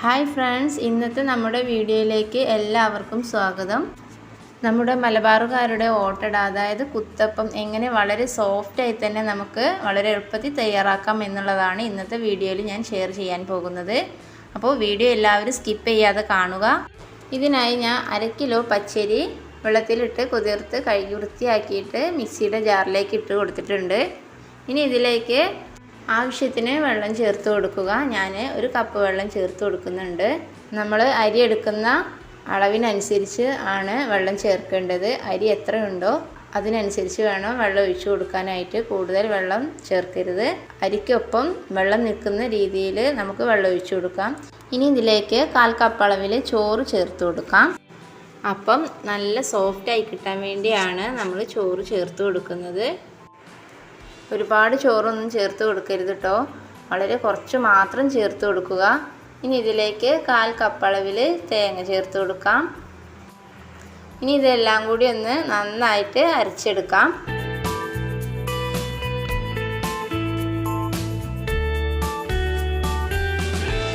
Hi friends ഇന്നത്തെ നമ്മുടെ വീഡിയോയിലേക്ക് എല്ലാവർക്കും സ്വാഗതം. നമ്മുടെ മലബാറുകാരുടെ ഓട്ടട അതായത് കുത്തപ്പം എങ്ങനെ വളരെ സോഫ്റ്റായി തന്നെ നമുക്ക് വളരെ എളുപ്പത്തിൽ തയ്യാറാക്കാം എന്നുള്ളതാണ് ഇന്നത്തെ വീഡിയോയിൽ ഞാൻ ഷെയർ ചെയ്യാൻ പോകുന്നത്. അപ്പോൾ വീഡിയോ എല്ലാവരും സ്കിപ്പ് ചെയ്യാതെ കാണുക. ഇതിനായി ഞാൻ അര കിലോ പച്ചരി വെള്ളത്തിലിട്ട് കുതിർത്ത് കഴുകി വൃത്തിയാക്കിയിട്ട് മിക്സിയുടെ ജാറിലേക്ക് ഇട്ട് കൊടുത്തിട്ടുണ്ട്. ഇനി ഇതിലേക്ക് ആവശ്യത്തിന് വെള്ളം ചേർത്ത് കൊടുക്കുക. ഞാൻ ഒരു കപ്പ് വെള്ളം ചേർത്ത് കൊടുക്കുന്നുണ്ട്. നമ്മൾ അരി എടുക്കുന്ന അളവിനനുസരിച്ച് ആണ് വെള്ളം ചേർക്കേണ്ടത്. അരി എത്രയുണ്ടോ അതിനനുസരിച്ച് വേണം വെള്ളം ഒഴിച്ചു കൊടുക്കാനായിട്ട് കൂടുതൽ വെള്ളം ചേർക്കരുത്. അരിക്കൊപ്പം വെള്ളം നിൽക്കുന്ന രീതിയിൽ നമുക്ക് വെള്ളം ഒഴിച്ചു കൊടുക്കാം. ഇനി ഇതിലേക്ക് കാൽ കപ്പ് അളവിൽ ചോറ് ചേർത്ത് കൊടുക്കാം. അപ്പം നല്ല സോഫ്റ്റായി കിട്ടാൻ വേണ്ടിയാണ് നമ്മൾ ചോറ് ചേർത്ത് കൊടുക്കുന്നത്. ഒരുപാട് ചോറൊന്നും ചേർത്ത് കൊടുക്കരുത് കേട്ടോ വളരെ കുറച്ച് മാത്രം ചേർത്ത് കൊടുക്കുക. ഇനി ഇതിലേക്ക് കാൽ കപ്പളവിൽ തേങ്ങ ചേർത്ത് കൊടുക്കാം. ഇനി ഇതെല്ലാം കൂടി ഒന്ന് നന്നായിട്ട് അരച്ചെടുക്കാം.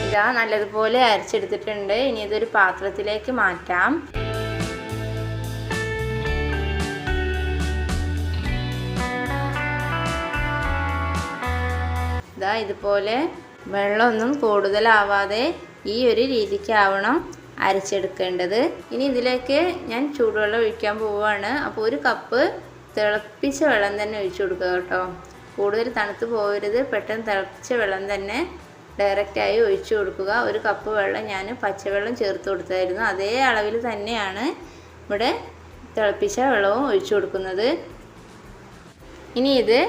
ഇതാ നല്ലതുപോലെ അരച്ചെടുത്തിട്ടുണ്ട്. ഇനി ഇതൊരു പാത്രത്തിലേക്ക് മാറ്റാം. ഇതാ ഇതുപോലെ വെള്ളമൊന്നും കൂടുതലാവാതെ ഈ ഒരു രീതിക്കാവണം അരച്ചെടുക്കേണ്ടത്. ഇനി ഇതിലേക്ക് ഞാൻ ചൂടുവെള്ളം ഒഴിക്കാൻ പോവുകയാണ്. അപ്പോൾ ഒരു കപ്പ് തിളപ്പിച്ച വെള്ളം തന്നെ ഒഴിച്ചു കൊടുക്കുക കേട്ടോ. കൂടുതൽ തണുത്ത് പോകരുത്. പെട്ടെന്ന് തിളപ്പിച്ച വെള്ളം തന്നെ ഡയറക്റ്റായി ഒഴിച്ചു കൊടുക്കുക. ഒരു കപ്പ് വെള്ളം ഞാൻ പച്ചവെള്ളം ചേർത്ത് കൊടുത്തായിരുന്നു. അതേ അളവിൽ തന്നെയാണ് ഇവിടെ തിളപ്പിച്ച വെള്ളവും ഒഴിച്ചു കൊടുക്കുന്നത്. ഇനി ഇത്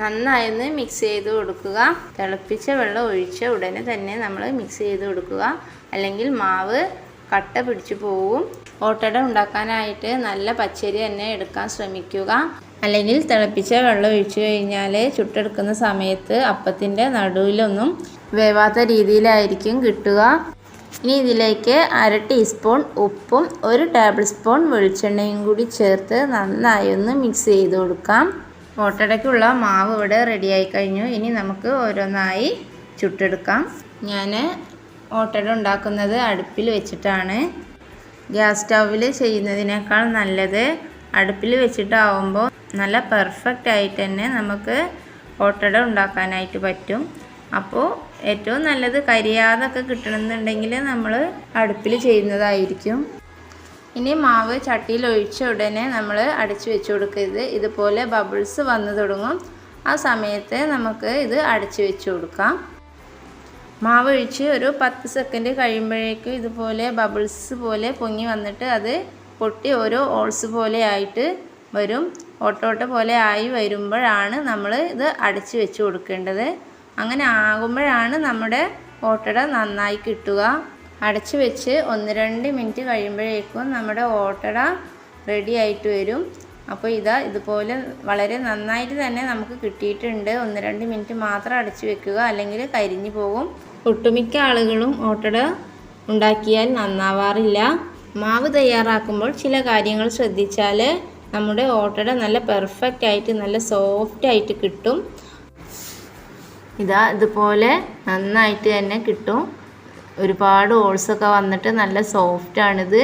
നന്നായൊന്ന് മിക്സ് ചെയ്ത് കൊടുക്കുക. തിളപ്പിച്ച വെള്ളം ഒഴിച്ച ഉടനെ തന്നെ നമ്മൾ മിക്സ് ചെയ്ത് കൊടുക്കുക. അല്ലെങ്കിൽ മാവ് കട്ട പിടിച്ചു പോവും. ഓട്ടട ഉണ്ടാക്കാനായിട്ട് നല്ല പച്ചരി തന്നെ എടുക്കാൻ ശ്രമിക്കുക. അല്ലെങ്കിൽ തിളപ്പിച്ച വെള്ളം ഒഴിച്ചു കഴിഞ്ഞാൽ ചുട്ടെടുക്കുന്ന സമയത്ത് അപ്പത്തിന്റെ നടുവിലൊന്നും വേവാത്ത രീതിയിലായിരിക്കും കിട്ടുക. ഇനി ഇതിലേക്ക് അര ടീസ്പൂൺ ഉപ്പും ഒരു ടേബിൾ സ്പൂൺ വെളിച്ചെണ്ണയും കൂടി ചേർത്ത് നന്നായി ഒന്ന് മിക്സ് ചെയ്ത് കൊടുക്കാം. ഓട്ടടയ്ക്കുള്ള മാവ് ഇവിടെ റെഡിയായി കഴിഞ്ഞു. ഇനി നമുക്ക് ഓരോന്നായി ചുട്ടെടുക്കാം. ഞാൻ ഓട്ടട ഉണ്ടാക്കുന്നത് അടുപ്പിൽ വെച്ചിട്ടാണ്. ഗ്യാസ് സ്റ്റൗവിൽ ചെയ്യുന്നതിനേക്കാൾ നല്ലത് അടുപ്പിൽ വെച്ചിട്ടാവുമ്പോൾ നല്ല പെർഫെക്റ്റ് ആയിട്ട് തന്നെ നമുക്ക് ഓട്ടട ഉണ്ടാക്കാനായിട്ട് പറ്റും. അപ്പോൾ ഏറ്റവും നല്ലത് കരിയാതൊക്കെ കിട്ടണമെന്നുണ്ടെങ്കിൽ നമ്മൾ അടുപ്പിൽ ചെയ്യുന്നതായിരിക്കും. ഇനി മാവ് ചട്ടിയിൽ ഒഴിച്ച ഉടനെ നമ്മൾ അടച്ചു വെച്ച് കൊടുക്കരുത്. ഇതുപോലെ ബബിൾസ് വന്നു തുടങ്ങും. ആ സമയത്ത് നമുക്ക് ഇത് അടച്ചു വെച്ച് കൊടുക്കാം. മാവ് ഒഴിച്ച് ഒരു പത്ത് സെക്കൻഡ് കഴിയുമ്പോഴേക്കും ഇതുപോലെ ബബിൾസ് പോലെ പൊങ്ങി വന്നിട്ട് അത് പൊട്ടി ഓരോ ഓൾസ് പോലെ ആയിട്ട് വരും. ഓട്ടോട്ട പോലെ ആയി വരുമ്പോഴാണ് നമ്മൾ ഇത് അടച്ച് വെച്ച് കൊടുക്കേണ്ടത്. അങ്ങനെ ആകുമ്പോഴാണ് നമ്മുടെ ഓട്ടട നന്നായി കിട്ടുക. അടച്ച് വെച്ച് ഒന്ന് രണ്ട് മിനിറ്റ് കഴിയുമ്പോഴേക്കും നമ്മുടെ ഓട്ടട റെഡി ആയിട്ട് വരും. അപ്പോൾ ഇതാ ഇതുപോലെ വളരെ നന്നായിട്ട് തന്നെ നമുക്ക് കിട്ടിയിട്ടുണ്ട്. ഒന്ന് രണ്ട് മിനിറ്റ് മാത്രം അടച്ച് വെക്കുക. അല്ലെങ്കിൽ കരിഞ്ഞു പോകും. ഒട്ടുമിക്ക ആളുകളും ഓട്ടട ഉണ്ടാക്കിയാൽ നന്നാവാറില്ല. മാവ് തയ്യാറാക്കുമ്പോൾ ചില കാര്യങ്ങൾ ശ്രദ്ധിച്ചാൽ നമ്മുടെ ഓട്ടട നല്ല പെർഫെക്റ്റ് ആയിട്ട് നല്ല സോഫ്റ്റ് ആയിട്ട് കിട്ടും. ഇതാ ഇതുപോലെ നന്നായിട്ട് തന്നെ കിട്ടും. ഒരുപാട് ഓൾസൊക്കെ വന്നിട്ട് നല്ല സോഫ്റ്റാണിത്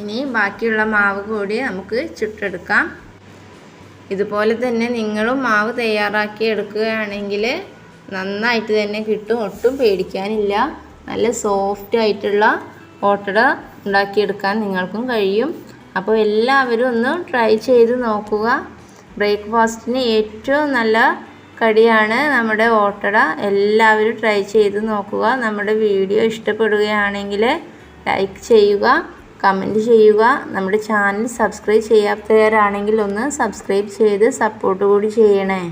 ഇനി ബാക്കിയുള്ള മാവ് കൂടി നമുക്ക് ചുട്ടെടുക്കാം. ഇതുപോലെ തന്നെ നിങ്ങളും മാവ് തയ്യാറാക്കി എടുക്കുകയാണെങ്കിൽ നന്നായിട്ട് തന്നെ കിട്ടും. ഒട്ടും പേടിക്കാനില്ല. നല്ല സോഫ്റ്റ് ആയിട്ടുള്ള ഓട്ടട ഉണ്ടാക്കിയെടുക്കാൻ നിങ്ങൾക്കും കഴിയും. അപ്പോൾ എല്ലാവരും ഒന്ന് ട്രൈ ചെയ്ത് നോക്കുക. ബ്രേക്ക്ഫാസ്റ്റിന് ഏറ്റവും നല്ല കടിയാണ് നമ്മുടെ ഓട്ടട. എല്ലാവരും ട്രൈ ചെയ്ത് നോക്കുക. നമ്മുടെ വീഡിയോ ഇഷ്ടപ്പെടുകയാണെങ്കിൽ ലൈക്ക് ചെയ്യുക കമന്റ് ചെയ്യുക. നമ്മുടെ ചാനൽ സബ്സ്ക്രൈബ് ചെയ്യാത്തവരാണെങ്കിൽ ഒന്ന് സബ്സ്ക്രൈബ് ചെയ്ത് സപ്പോർട്ട് കൂടി ചെയ്യണേ.